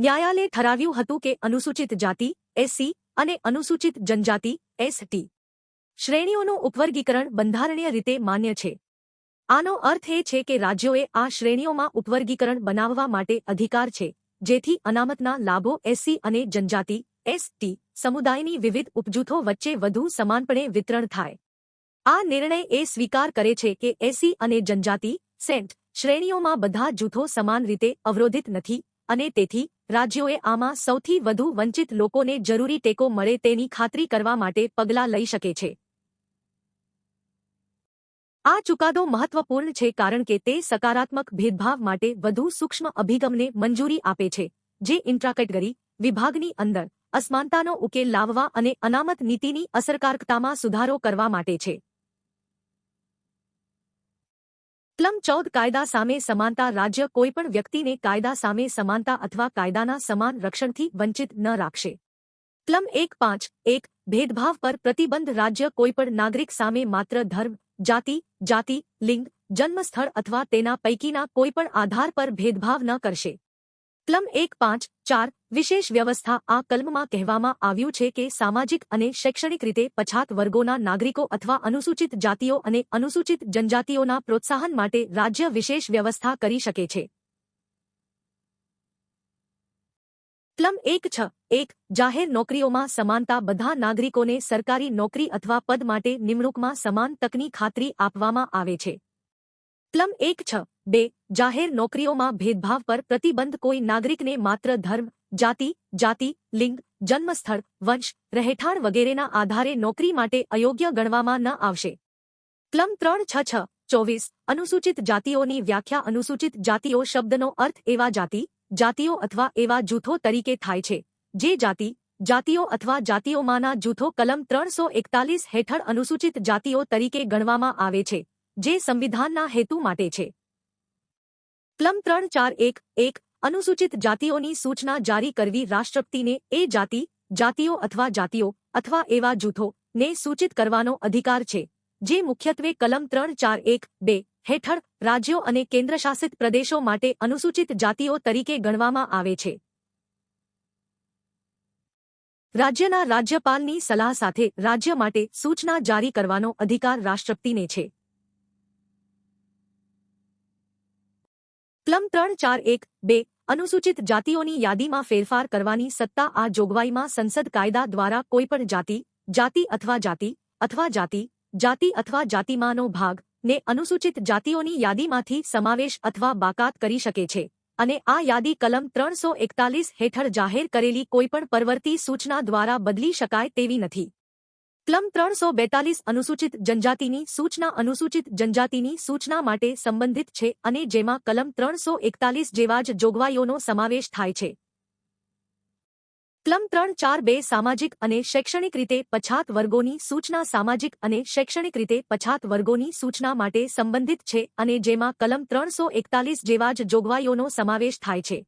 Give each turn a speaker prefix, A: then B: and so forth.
A: ન્યાયાલયે ઠરાવ્યું હતું કે અનુસૂચિત જાતિ એસસી અને અનુસૂચિત જનજાતિ એસટી શ્રેણીઓનું ઉપવર્ગીકરણ બંધારણીય રીતે માન્ય છે. આનો અર્થ એ છે કે રાજ્યોએ આ શ્રેણીઓમાં ઉપવર્ગીકરણ બનાવવા માટે અધિકાર છે, જેથી અનામતના લાભો એસસી અને જનજાતિ એસટી સમુદાયની વિવિધ ઉપજૂથો વચ્ચે વધુ સમાનપણે વિતરણ થાય. આ નિર્ણય એ સ્વીકાર કરે છે કે એસસી અને જનજાતિ, સેન્ટ, શ્રેણીઓમાં બધા જૂથો સમાન રીતે અવરોધિત નથી અને તેથી, રાજ્યોએ આમાં સૌથી વધુ વંચિત લોકોને જરૂરી ટેકો મળે તેની ખાતરી કરવા માટે પગલાં લઈ શકે છે. આ ચુકાદો મહત્વપૂર્ણ છે કારણ કે તે સકારાત્મક ભેદભાવ માટે વધુ સૂક્ષ્મ અભિગમને મંજૂરી આપે છે, જે ઇન્ટ્રાકેટગરી વિભાગની અંદર અસમાનતાનો ઉકેલ લાવવા અને અનામત નીતિની અસરકારકતામાં સુધારો કરવા માટે છે. કલમ ચૌદ કાયદા સામે સમાનતા રાજ્ય કોઈપણ વ્યક્તિને કાયદા સામે સમાનતા અથવા કાયદાના સમાન રક્ષણથી વંચિત ન રાખશે. કલમ એક પાંચ એક ભેદભાવ પર પ્રતિબંધ રાજ્ય કોઈપણ નાગરિક સામે માત્ર ધર્મ, જાતિ જાતિ, લિંગ, જન્મસ્થળ અથવા તેના પૈકીના કોઈપણ આધાર પર ભેદભાવ ન કરશે. કલમ એક પાંચ ચાર વિશેષ વ્યવસ્થા આ કલમમાં કહેવામાં આવ્યું છે કે સામાજિક અને શૈક્ષણિક રીતે પછાત વર્ગોના નાગરિકો અથવા અનુસૂચિત જાતિઓ અને અનુસૂચિત જનજાતિઓના પ્રોત્સાહન માટે રાજ્ય વિશેષ વ્યવસ્થા કરી શકે છે. કલમ એક છ એક જાહેર નોકરીઓમાં સમાનતા બધા નાગરિકોને સરકારી નોકરી અથવા પદ માટે નિમણૂકમાં સમાન તકની ખાતરી આપવામાં આવે છે. કલમ એક છ, બે, જાહેર નોકરીઓમાં ભેદભાવ પર પ્રતિબંધ કોઈ નાગરિકને માત્ર ધર્મ, જાતિ જાતિ, લિંગ, જન્મસ્થળ, વંશ, રહેઠાણ વગેરેના આધારે નોકરી માટે અયોગ્ય ગણવામાં ન આવશે. કલમ ત્રણ છ છ, ચોવીસ, અનુસૂચિત જાતિઓની વ્યાખ્યા અનુસૂચિત જાતિઓ શબ્દનો અર્થ એવા જાતિ, જાતિઓ અથવા એવા જૂથો તરીકે થાય છે, જે જાતિ, જાતિઓ અથવા જાતિઓમાંના જૂથો કલમ ત્રણસો એકતાલીસ હેઠળ અનુસૂચિત જાતિઓ તરીકે ગણવામાં આવે છે. જે સંવિધાનના હેતુ માટે છે. કલમ ત્રણ ચાર એક એક અનુસૂચિત જાતિઓની સૂચના જારી કરવી રાષ્ટ્રપતિને એ જાતિ, જાતિઓ અથવા જાતિઓ અથવા એવા જૂથો ને સૂચિત કરવાનો અધિકાર છે, જે મુખ્યત્વે કલમ ત્રણ ચાર એક બે હેઠળ રાજ્યો અને કેન્દ્રશાસિત પ્રદેશો માટે અનુસૂચિત જાતિઓ તરીકે ગણવામાં આવે છે. રાજ્યના રાજ્યપાલની સલાહ સાથે રાજ્ય માટે સૂચના જારી કરવાનો અધિકાર રાષ્ટ્રપતિને છે. કલમ ત્રણ ચાર એક બે અનુસૂચિત જાતિઓની યાદીમાં ફેરફાર કરવાની સત્તા આ જોગવાઈમાં સંસદ કાયદા દ્વારા કોઈપણ જાતિ જાતિ અથવા જાતિ અથવા જાતિ જાતિ અથવા જાતિમાંનો ભાગ ને અનુસૂચિત જાતિઓની યાદીમાંથી સમાવેશ અથવા બાકાત કરી શકે છે. અને આ યાદી કલમ ત્રણસો એકતાલીસ હેઠળ જાહેર કરેલી કોઈપણ પરવર્તી સૂચના દ્વારા બદલી શકાય તેવી નથી. કલમ ત્રણસો બેતાલીસ અનુસૂચિત જનજાતિની સૂચના અનુસૂચિત જનજાતિની સૂચના માટે સંબંધિત છે અને જેમાં કલમ ત્રણસો એકતાલીસ જેવા જ જોગવાઈઓનો સમાવેશ થાય છે. કલમ ત્રણ ચાર બે સામાજિક અને શૈક્ષણિક રીતે પછાત વર્ગોની સૂચના સામાજિક અને શૈક્ષણિક રીતે પછાત વર્ગોની સૂચના માટે સંબંધિત છે અને જેમાં કલમ ત્રણસો એકતાલીસ જેવા જ જોગવાઈઓનો સમાવેશ થાય છે.